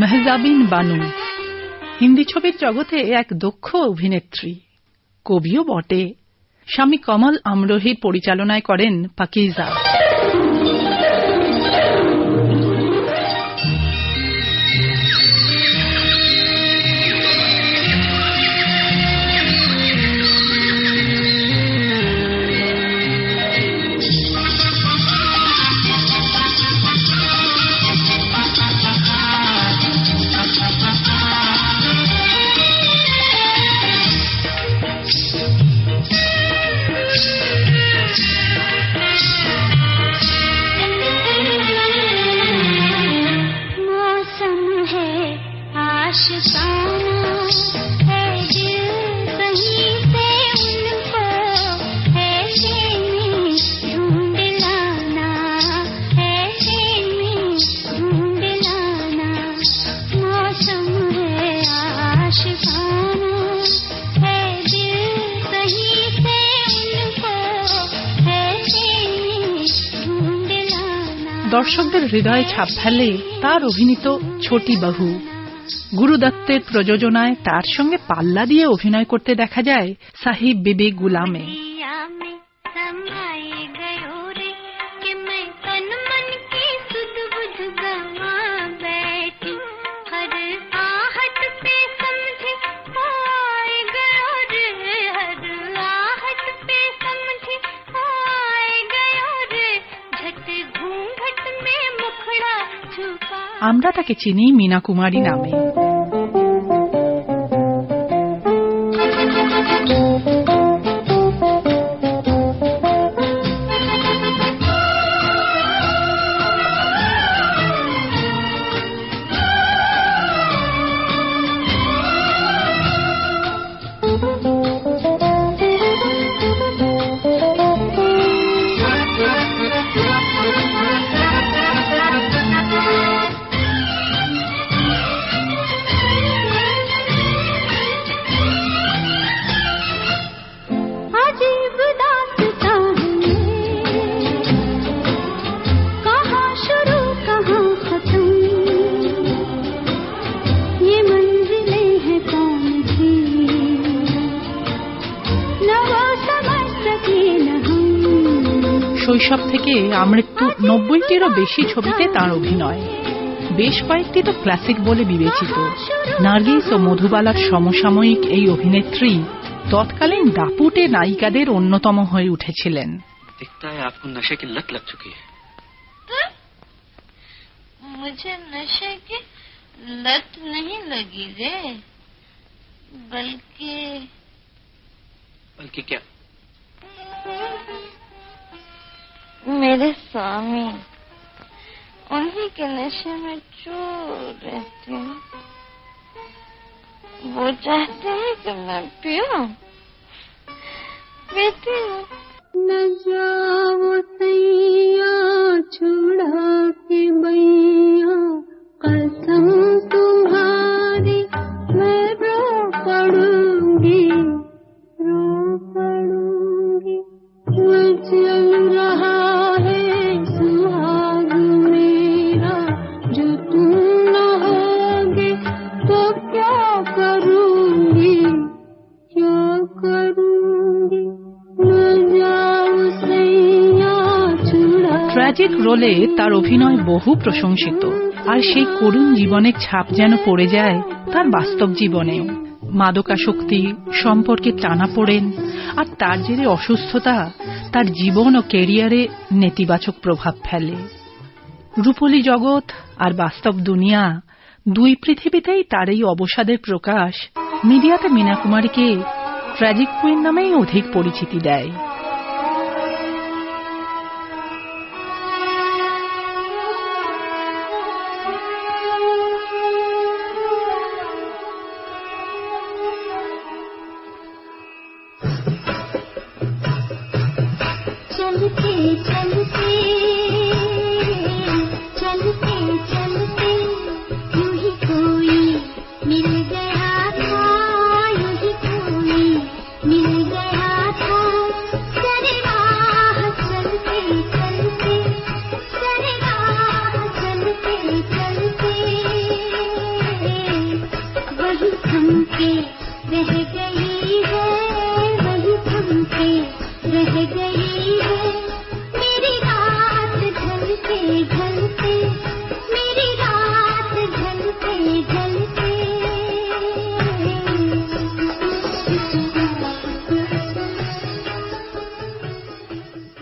মেহজাবিন বানু। হিন্দি ছবির জগতে এক দক্ষ অভিনেত্রী। কবিও বটে। স্বামী কমল আমরোহির পরিচালনায় করেন পাকিজা। দর্শকদের হৃদয়ে ছাপ ফেলে তার অভিনীত ছোটি বাহু। গুরু দত্তের প্রযোজনায় তার সঙ্গে পাল্লা দিয়ে অভিনয় করতে দেখা যায় সাহিব বিবি গুলামে। আমরা তাকে চিনি মীনা কুমারী নামে। শৈশব থেকে আমৃত্যু নব্বইটিরও বেশি ছবিতে তার অভিনয় বেশ কয়েকটি তো ক্লাসিক বলে বিবেচিত নার্গিস ও মধুবালার সমসাময়িক এই অভিনেত্রী তৎকালীন দাপুটে নায়িকাদের অন্যতম হয়ে উঠেছিলেন मुझे नशे की लत नहीं लगी रे बल्कि बल्कि क्या मेरे स्वामी, उन्हीं के नशे में चूर रहती हूँ। वो चाहते हैं कि मैं पीऊं, पीती हूँ। न जाओ सैया छुड़ा के मैया कसम ট্র্যাজিক রোলে তার অভিনয় বহু প্রশংসিত। আর সেই করুণ জীবনের ছাপ যেন পড়ে যায় তার বাস্তব জীবনেও। মাদকাসক্তি সম্পর্কে টানা পড়েন, আর তার জেরে অসুস্থতা তার জীবন ও কেরিয়ারে নেতিবাচক প্রভাব ফেলে। রূপলী জগৎ আর বাস্তব দুনিয়া দুই পৃথিবীতেই তার এই অবসাদের প্রকাশ মিডিয়াতে মীনা কুমারীকে ট্র্যাজিক কুইন নামেই অধিক পরিচিতি দেয়। मेरे